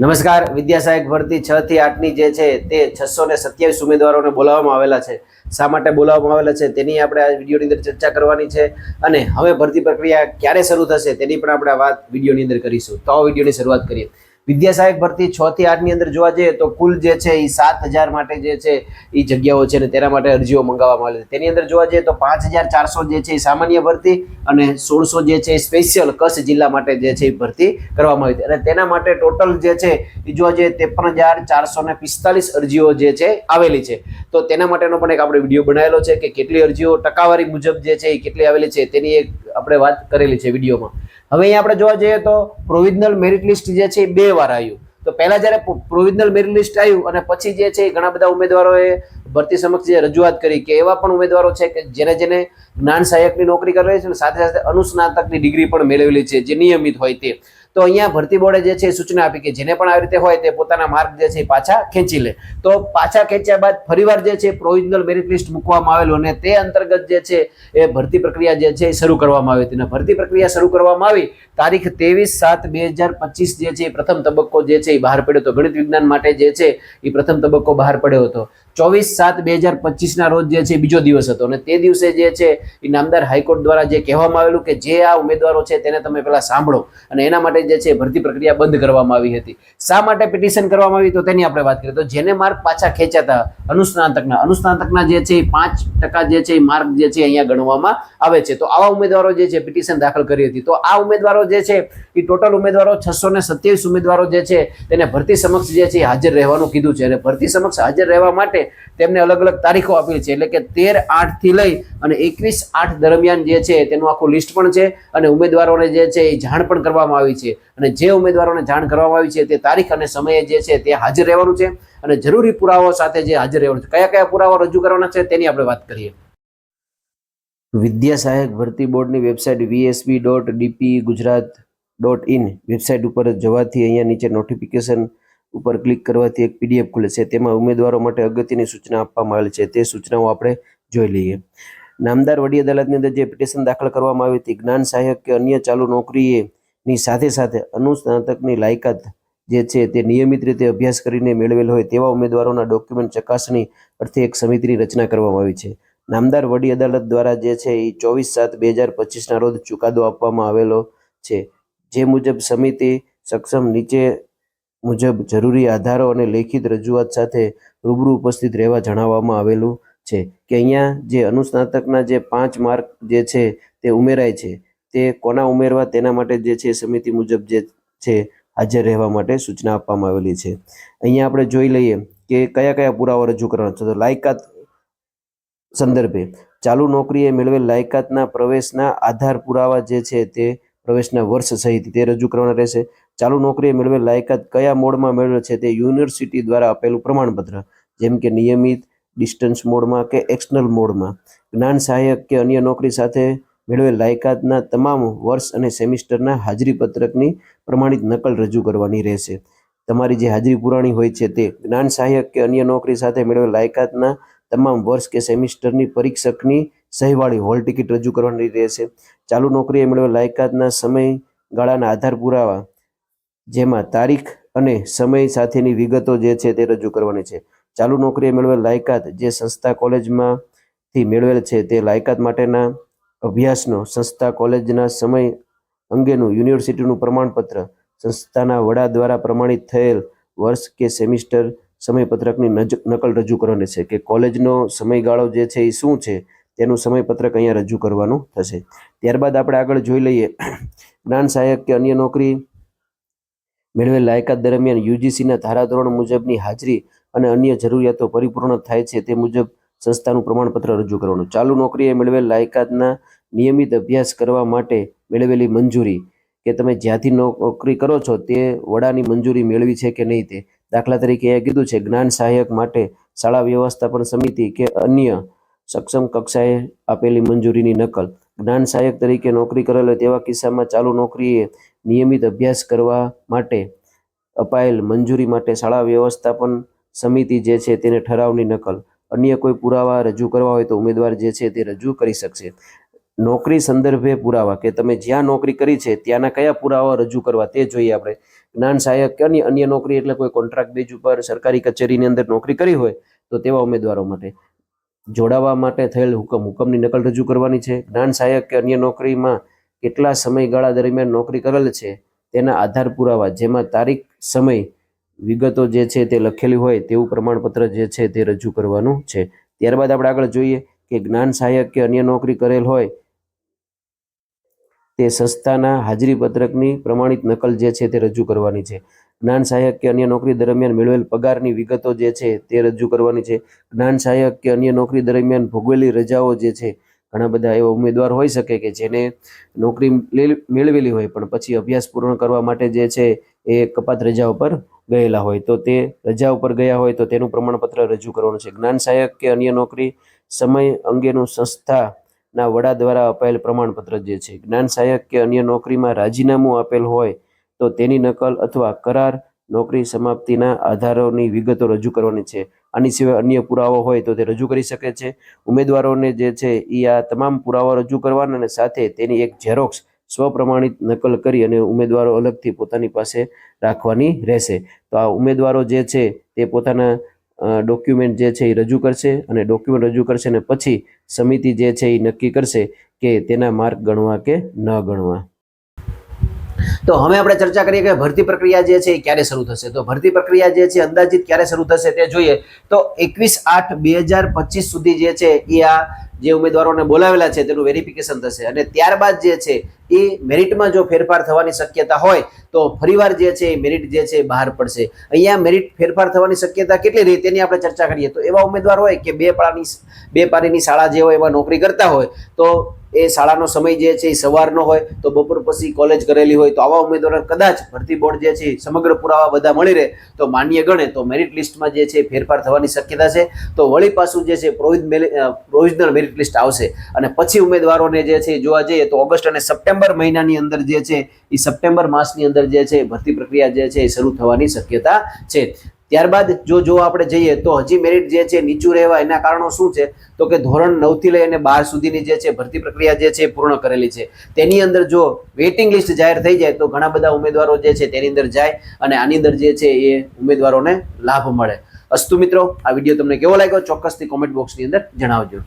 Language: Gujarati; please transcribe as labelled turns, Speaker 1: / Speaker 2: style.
Speaker 1: નમસ્કાર, વિદ્યા સહાયક ભરતી છ થી આઠની જે છે તે છસો ને સત્યાવીસ ઉમેદવારોને બોલાવવામાં આવેલા છે. શા માટે બોલાવવામાં આવેલા છે તેની આપણે આ વિડીયોની અંદર ચર્ચા કરવાની છે અને હવે ભરતી પ્રક્રિયા ક્યારે શરૂ થશે તેની પણ આપણે વાત વિડીયોની અંદર કરીશું. તો વિડીયોની શરૂઆત કરીએ. વિદ્યા સહાયક ભરતી છ થી આઠની અંદર જોવા જઈએ તો કુલ જે છે એ સાત હજાર માટે જે છે એ જગ્યાઓ છે અને તેના માટે અરજીઓ મંગાવવામાં આવે છે. તેની અંદર જોવા જઈએ તો પાંચ હજાર ચારસો જે છે એ સામાન્ય ભરતી અને સોળસો જે છે એ સ્પેશિયલ કચ્છ જિલ્લા માટે જે છે એ ભરતી કરવામાં આવી હતી. અને તેના માટે ટોટલ જે છે એ જોવા જઈએ ત્રેપન હજાર ચારસો ને પિસ્તાલીસ અરજીઓ જે છે આવેલી છે. તો તેના માટેનો પણ એક આપણે વીડિયો બનાવેલો છે કે કેટલી અરજીઓ ટકાવારી મુજબ જે છે એ કેટલી આવેલી છે તેની એક આપણે વાત કરેલી છે વિડીયોમાં. હવે અહીંયા આપણે જોવા જઈએ તો પ્રોવિઝનલ મેરિટ લિસ્ટ જે છે એ બે વાર આવ્યું. તો પહેલા જ્યારે પ્રોવિઝનલ મેરિટ લિસ્ટ આવ્યું અને પછી જે છે ઘણા બધા ઉમેદવારોએ ભરતી સમક્ષ જે રજૂઆત કરી કે એવા પણ ઉમેદવારો છે કે જેને જેને જ્ઞાન સહાયકની નોકરી કરેલી છે અને સાથે સાથે અનુસ્નાતકની ડિગ્રી પણ મેળવેલી છે, જે નિયમિત હોય તે. તો અહીંયા ભરતી બોર્ડે જે છે સૂચના આપી કે જેને પણ આવી રીતે હોય તે પોતાના માર્ક જે છે પાછા ખેંચી લે. તો પાછા ખેંચ્યા બાદ ફરીવાર જે છે પ્રોવિઝનલ મેરિટ લિસ્ટ મૂકવામાં આવેલું અને તે અંતર્ગત જે છે એ ભરતી પ્રક્રિયા જે છે એ શરૂ કરવામાં આવી હતી. અને ભરતી પ્રક્રિયા શરૂ કરવામાં આવી તારીખ ત્રેવીસ સાત બે હજાર પચીસ જે છે એ પ્રથમ તબક્કો જે છે એ બહાર પડ્યો હતો. ગણિત વિજ્ઞાન માટે જે છે એ પ્રથમ તબક્કો બહાર પડ્યો હતો. ચોવીસ સાત બે હજાર પચીસના રોજ જે છે બીજો દિવસ હતો અને તે દિવસે જે છે એ નામદાર હાઈકોર્ટ દ્વારા જે કહેવામાં આવેલું કે જે આ ઉમેદવારો છે તેને તમે પહેલાં સાંભળો અને એના માટે જે છે ભરતી પ્રક્રિયા બંધ કરવામાં આવી હતી શા માટે પિટિશન કરવામાં આવી તો તેની આપણે વાત કરીએ તો જેને માર્ક પાછા ખેંચાતા અનુસ્નાતકના અનુસ્નાતકના જે છે એ પાંચ ટકા જે છે એ માર્ક જે છે અહીંયા ગણવામાં આવે છે તો આવા ઉમેદવારો જે છે પિટિશન દાખલ કરી હતી તો આ ઉમેદવારો જે છે એ ટોટલ ઉમેદવારો છસો ને સત્યાવીસ ઉમેદવારો જે છે તેને ભરતી સમક્ષ જે છે હાજર રહેવાનું કીધું છે અને ભરતી સમક્ષ હાજર રહેવા માટે તેમને અલગ અલગ તારીખો આપેલી છે. એટલે કે તેર આઠથી લઈ અને એકવીસ આઠ દરમિયાન જે છે તેનું આખું લિસ્ટ પણ છે અને ઉમેદવારોને જે છે એ જાણ પણ કરવામાં આવી છે. અને જે ઉમેદવારોને જાણ કરવામાં આવી છે તે તારીખ અને સમયે જે છે તે હાજર રહેવાનું છે અને જરૂરી પુરાવાઓ સાથે જે હાજર રહેવાનું છે. કયા કયા પુરાવા રજૂ કરવાના છે તેની આપણે વાત કરીએ. વિદ્યા સહાયક ભરતી બોર્ડની website VSB dot DP Gujarat dot in website ઉપર જવાથી અહીંયા નીચે નોટિફિકેશન ઉપર ક્લિક કરવાથી એક પીડીએફ ખુલે છે. તેમાં ઉમેદવારો માટે અગત્યની સૂચના આપવામાં આવેલી છે. તે સૂચનાઓ આપણે જોઈ લઈએ. નામદાર વડી અદાલતની અંદર જે પિટિશન દાખલ કરવામાં આવી હતી, જ્ઞાન સહાયક કે અન્ય ચાલુ નોકરીની સાથે સાથે અનુસ્નાતકની લાયકાત જે છે તે નિયમિત રીતે અભ્યાસ કરીને મેળવેલ હોય તેવા ઉમેદવારોના ડોક્યુમેન્ટ ચકાસણી અર્થે એક સમિતિની રચના કરવામાં આવી છે. નામદાર વડી અદાલત દ્વારા જે છે એ ચોવીસ સાત બે હજાર પચીસના રોજ ચુકાદો આપવામાં આવેલો છે. જે મુજબ સમિતિ સક્ષમ નીચે મુજબ જરૂરી આધારો અને લેખિત રજૂઆત સાથે રૂબરૂ ઉપસ્થિત રહેવા જણાવવામાં આવેલું છે કે અહીંયા જે અનુસ્નાતકના જે પાંચ માર્ક જે છે તે ઉમેરાય છે, તે કોના ઉમેરવા તેના માટે જે છે સમિતિ મુજબ જે છે હાજર રહેવા માટે સૂચના આપવામાં આવેલી છે. અહીંયા આપણે જોઈ લઈએ કે કયા કયા પુરાવા રજૂ કરવાના છે. તો લાયકાત સંદર્ભે ચાલુ નોકરીએ મેળવેલ લાયકાતના પ્રવેશના આધાર પુરાવા જે છે તે પ્રવેશના વર્ષ સહિત તે રજૂ કરવાના રહેશે. ચાલુ નોકરીએ મેળવેલ લાયકાત કયા મોડમાં મેળવેલ છે તે યુનિવર્સિટી દ્વારા આપેલું પ્રમાણપત્ર, જેમ કે નિયમિત ડિસ્ટન્સ મોડમાં કે એક્સટર્નલ મોડમાં. જ્ઞાન સહાયક કે અન્ય નોકરી સાથે મેળવેલ લાયકાતના તમામ વર્ષ અને સેમિસ્ટરના હાજરી પત્રકની પ્રમાણિત નકલ રજૂ કરવાની રહેશે. તમારી જે હાજરી પુરાણી હોય છે તે જ્ઞાન સહાયક કે અન્ય નોકરી સાથે મેળવેલ લાયકાતના તમામ વર્ષ કે સેમિસ્ટરની પરીક્ષકની સહીવાળી હોલ ટિકિટ રજૂ કરવાની રહેશે. ચાલુ નોકરીએ મેળવેલ લાયકાતના સમયગાળાના આધાર પુરાવા જેમાં તારીખ અને સમય સાથેની વિગતો જે છે તે રજૂ કરવાની છે. ચાલુ નોકરીએ મેળવેલ લાયકાત જે સંસ્થા કોલેજમાંથી મેળવેલ છે તે લાયકાત માટેના અભ્યાસનો સંસ્થા કોલેજના સમય અંગેનું યુનિવર્સિટીનું પ્રમાણપત્ર સંસ્થાના વડા દ્વારા પ્રમાણિત થયેલ વર્ષ કે સેમિસ્ટર સમયપત્રકની નજ- નકલ રજૂ કરવાની છે કે કોલેજનો સમયગાળો જે છે એ શું છે તેનું સમયપત્રક અહીંયા રજૂ કરવાનું થશે. ત્યારબાદ આપણે આગળ જોઈ લઈએ. જ્ઞાન સહાયક કે અન્ય નોકરી મેળવેલ લાયકાત દરમિયાન યુજીસીના ધારાધોરણ મુજબની હાજરી અને અન્ય જરૂરિયાતો પરિપૂર્ણ થાય છે તે મુજબ સંસ્થાનું પ્રમાણપત્ર રજૂ કરવાનું. ચાલુ નોકરીએ મેળવેલ લાયકાતના નિયમિત અભ્યાસ કરવા માટે મેળવેલી મંજૂરી કે તમે જ્યાંથી નોકરી કરો છો તે વડાની મંજૂરી મેળવી છે કે નહીં તે દાખલા તરીકે એ કીધું છે, જ્ઞાન સહાયક માટે શાળા વ્યવસ્થાપન સમિતિ કે અન્ય સક્ષમ કક્ષાએ આપેલી મંજૂરીની નકલ. જ્ઞાન સહાયક તરીકે નોકરી કરેલ હોય તેવા કિસ્સામાં ચાલુ નોકરીએ નિયમિત અભ્યાસ કરવા માટે અપાયેલ મંજૂરી માટે શાળા વ્યવસ્થાપન સમિતિ જે છે તેને ઠરાવની નકલ. અન્ય કોઈ પુરાવા રજૂ કરવા હોય તો ઉમેદવાર જે છે તે રજૂ કરી શકશે. નોકરી સંદર્ભે પુરાવા કે તમે જ્યાં નોકરી કરી છે ત્યાંના કયા પુરાવા રજૂ કરવા તે જોઈએ આપણે. જ્ઞાન સહાયક કે અન્ય નોકરી એટલે કોઈ કોન્ટ્રાક્ટ બેઝ ઉપર સરકારી કચેરીની અંદર નોકરી કરી હોય તો તેવા ઉમેદવારો માટે. જોડાવા માટે થયેલ હુકમ, હુકમની નકલ રજૂ કરવાની છે. જ્ઞાન સહાયક કે અન્ય નોકરીમાં કેટલા સમયગાળા દરમિયાન નોકરી કરેલ છે, તેના આધાર પુરાવા, જેમાં તારીખ, સમય, વિગતો જે છે તે લખેલી હોય તેવું પ્રમાણપત્ર જે છે તે રજૂ કરવાનું છે. ત્યારબાદ આપણે આગળ જોઈએ કે જ્ઞાન સહાયક કે અન્ય નોકરી કરેલ હોય તે સંસ્થાના હાજરી પત્રકની પ્રમાણિત નકલ જે છે તે રજૂ કરવાની છે. જ્ઞાન સહાયક કે અન્ય નોકરી દરમિયાન મેળવેલ પગારની વિગતો જે છે તે રજૂ કરવાની છે. જ્ઞાન સહાયક કે અન્ય નોકરી દરમિયાન ભોગવેલી રજાઓ જે છે, ઘણા બધા એવા ઉમેદવાર હોઈ શકે કે જેને નોકરી મેળવેલી હોય, પણ પછી અભ્યાસ પૂર્ણ કરવા માટે જે છે એ કપાત રજા ઉપર ગયેલા હોય. તો તે રજા ઉપર ગયા હોય તો તેનું પ્રમાણપત્ર રજૂ કરવાનું છે. જ્ઞાન સહાયક કે અન્ય નોકરી સમય અંગેનું સંસ્થાના વડા દ્વારા અપાયેલ પ્રમાણપત્ર જે છે. જ્ઞાન સહાયક કે અન્ય નોકરીમાં રાજીનામું આપેલ હોય તો તેની નકલ અથવા કરાર નોકરી સમાપ્તિના આધારોની વિગતો રજૂ કરવાની છે. આની સિવાય અન્ય પુરાવો હોય તો તે રજૂ કરી શકે છે. ઉમેદવારોને જે છે એ આ તમામ પુરાવા રજૂ કરવાના અને સાથે તેની એક ઝેરોક્સ સ્વપ્રમાણિત નકલ કરી અને ઉમેદવારો અલગથી પોતાની પાસે રાખવાની રહેશે. તો આ ઉમેદવારો જે છે તે પોતાના ડોક્યુમેન્ટ જે છે એ રજૂ કરશે અને ડોક્યુમેન્ટ રજૂ કરશે અને પછી સમિતિ જે છે એ નક્કી કરશે કે તેના માર્ક ગણવા કે ન ગણવા. તો હવે આપણે ચર્ચા કરીએ કે ભરતી પ્રક્રિયા જે છે એ ક્યારે શરૂ થશે? તો ભરતી પ્રક્રિયા જે છે અંદાજિત ક્યારે શરૂ થશે તે જોઈએ. તો એકવીસ આઠ બે હજાર પચીસ સુધી જે છે એ આ જે ઉમેદવારોને બોલાવેલા છે તેનું વેરિફિકેશન થશે અને ત્યારબાદ જે છે એ મેરિટમાં જો ફેરફાર થવાની શક્યતા હોય, તો ફરીવાર જે છે એ મેરિટ જે છે બહાર પડશે. અહીંયા મેરિટ ફેરફાર થવાની શક્યતા કેટલી રહી તેની આપણે ચર્ચા કરીએ. તો એવા ઉમેદવાર હોય કે બે પાળાની બે પારીની શાળા જે હોય એમાં નોકરી કરતા હોય, તો એ શાળાનો સમય જે છે એ સવારનો હોય, તો બપોર પછી કોલેજ કરેલી હોય, તો આવા ઉમેદવારો કદાચ ભરતી બોર્ડ જે છે સમગ્ર પુરાવા બધા મળી રહે, તો માન્ય ગણે તો મેરિટ લિસ્ટમાં જે છે ફેરફાર થવાની શક્યતા છે. તો વળી પાછું જે છે પ્રોવિઝનલ મેરિટ લિસ્ટ આવશે. અને પછી ઉમેદવારોને જે છે જોવા જઈએ તો ઓગસ્ટ અને સપ્ટેમ્બર મહિનાની અંદર જે છે એ સપ્ટેમ્બર માસની અંદર જે છે, ભરતી પ્રક્રિયા જે છે એ શરૂ થવાની શક્યતા છે. ત્યારબાદ જો જો આપણે જઈએ તો હજી મેરિટ જે છે, નીચું રહેવા એના કારણો શું છે? તો કે ધોરણ નવથી લઈ અને બાર સુધીની જે છે, ભરતી પ્રક્રિયા જે છે પૂર્ણ કરેલી છે. તેની અંદર જો વેઇટિંગ લિસ્ટ જાહેર થઈ જાય, તો ઘણા બધા ઉમેદવારો જે છે, તેની અંદર જાય અને આની અંદર જે છે, એ ઉમેદવારોને લાભ મળે. અસ્તુ મિત્રો, આ વીડિયો તમને કેવો લાગ્યો? ચોક્કસથી કોમેન્ટ બોક્સની અંદર જણાવજો.